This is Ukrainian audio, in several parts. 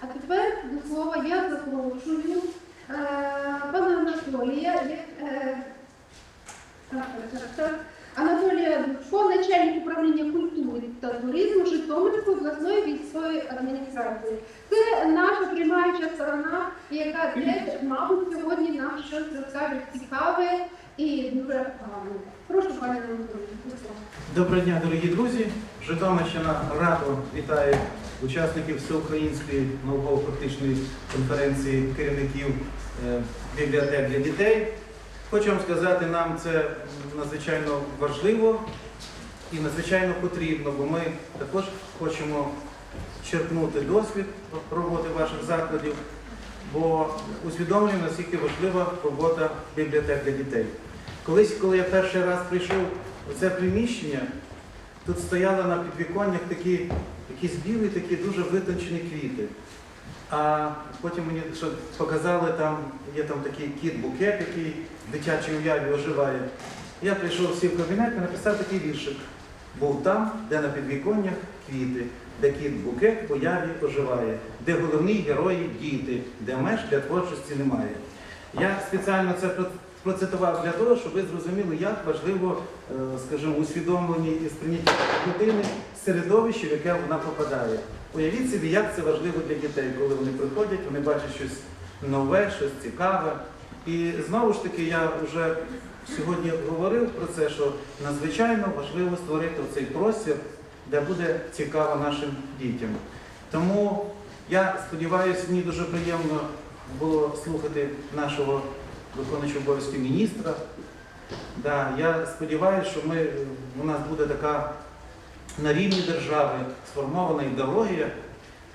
А тепер до слова я запрошую е, пана Анатолія. е. Анатолія Дучко, начальник управління культури та туризму Житомирської обласної військової адміністрації. Це наша приймаюча сторона, яка теж, мабуть, сьогодні нам щось розкаже цікаве і дуже гарне. Прошу, пане Анатолію. Доброго дня, дорогі друзі! Житомирщина радо вітає учасників всеукраїнської науково-практичної конференції керівників е, бібліотек для дітей. Хочу вам сказати, нам це надзвичайно важливо і надзвичайно потрібно, бо ми також хочемо черпнути досвід роботи ваших закладів, бо усвідомлюємо, наскільки важлива робота бібліотек для дітей. Колись, коли я перший раз прийшов у це приміщення, тут стояли на підвіконнях такі, якісь білі, такі дуже витончені квіти. А потім мені що показали, там є там такий кіт-букет, який в дитячій уяві оживає. Я прийшов сів в кабінет і написав такий віршик. Був там, де на підвіконнях квіти, де кіт-букет в уяві оживає, де головні герої діти, де меж для творчості немає. Я спеціально це процитував для того, щоб ви зрозуміли, як важливо, е, скажімо, усвідомлені і сприйняття людини середовище, в яке вона попадає. Уявіть собі, як це важливо для дітей, коли вони приходять, вони бачать щось нове, щось цікаве. І знову ж таки, я вже сьогодні говорив про це, що надзвичайно важливо створити цей простір, де буде цікаво нашим дітям. Тому я сподіваюся, мені дуже приємно було слухати нашого виконуючого обов'язки міністра. Да, я сподіваюся, що ми, у нас буде така на рівні держави сформована ідеологія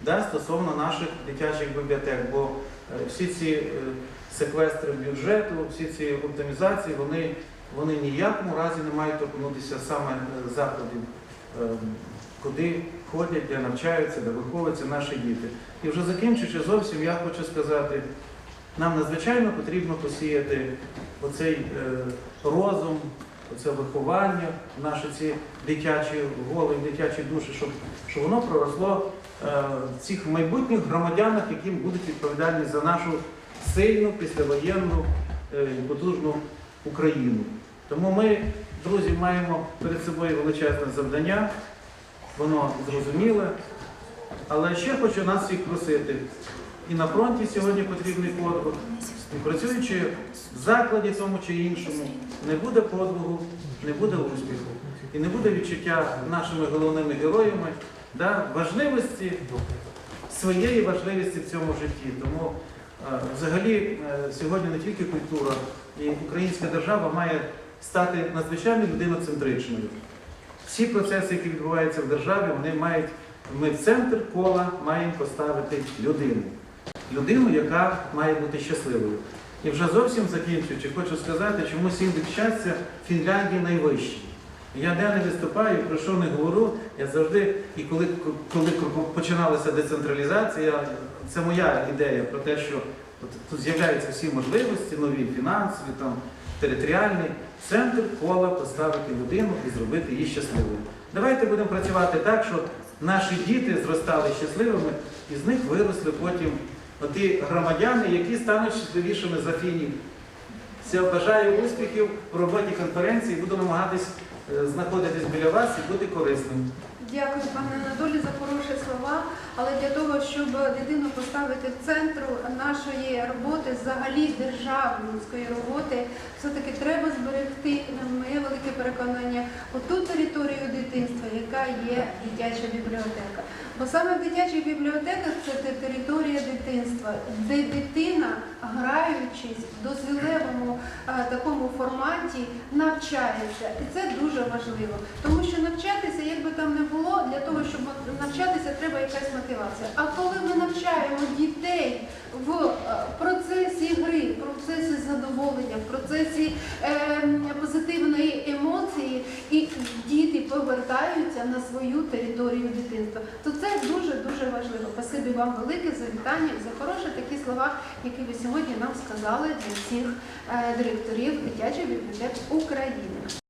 да, стосовно наших дитячих бібліотек. Бо е, всі ці е, секвестри бюджету, всі ці оптимізації, вони, вони ніякому разі не мають торкнутися саме е, закладів, е, куди ходять, де навчаються, де виховуються наші діти. І вже закінчуючи зовсім, я хочу сказати, нам надзвичайно потрібно посіяти оцей е, розум, оце виховання, в наші ці дитячі голови, дитячі душі, щоб, щоб воно проросло е, в цих майбутніх громадянах, які будуть відповідальні за нашу сильну післявоєнну е, і потужну Україну. Тому ми, друзі, маємо перед собою величезне завдання, воно зрозуміле. Але ще хочу нас всіх просити. І на фронті сьогодні потрібний подвиг. І працюючи в закладі тому чи іншому, не буде подвигу, не буде успіху. І не буде відчуття нашими головними героями да, важливості, своєї важливості в цьому житті. Тому е, взагалі е, сьогодні не тільки культура, і українська держава має стати надзвичайно людиноцентричною. Всі процеси, які відбуваються в державі, вони мають, ми в центр кола маємо поставити людину. Людину, яка має бути щасливою. І вже зовсім закінчуючи, хочу сказати, чому індекс щастя в Фінляндії найвищий. Я де не виступаю, про що не говорю, я завжди, і коли, коли починалася децентралізація, це моя ідея про те, що от тут з'являються всі можливості, нові фінансові, там, територіальні, центр кола поставити людину і зробити її щасливою. Давайте будемо працювати так, щоб наші діти зростали щасливими, і з них виросли потім оті громадяни, які стануть щасливішими за фінів. Все, бажаю успіхів в роботі конференції, буду намагатись е, знаходитись біля вас і бути корисним. Дякую, пане Анатолій, за хороші слова. Але для того, щоб дитину поставити в центр нашої роботи, взагалі державницької роботи, все-таки треба зберегти моє велике переконання оту територію дитинства, яка є дитяча бібліотека. Бо саме в дитячих бібліотеках це територія дитинства, де дитина, граючись в дозвілевому е, такому форматі, навчається. І це дуже важливо. Тому що навчатися, як би там не було, для того, щоб навчатися, треба якась мотивація. А коли ми навчаємо дітей в е, процесі гри, в процесі задоволення, в процесі ем, позитивної емоції, і діти повертаються на свою територію дитинства, то це дуже дуже важливо. Спасибі вам велике за вітання за хороші такі слова, які ви сьогодні нам сказали для всіх е, директорів дитячих бібліотек України.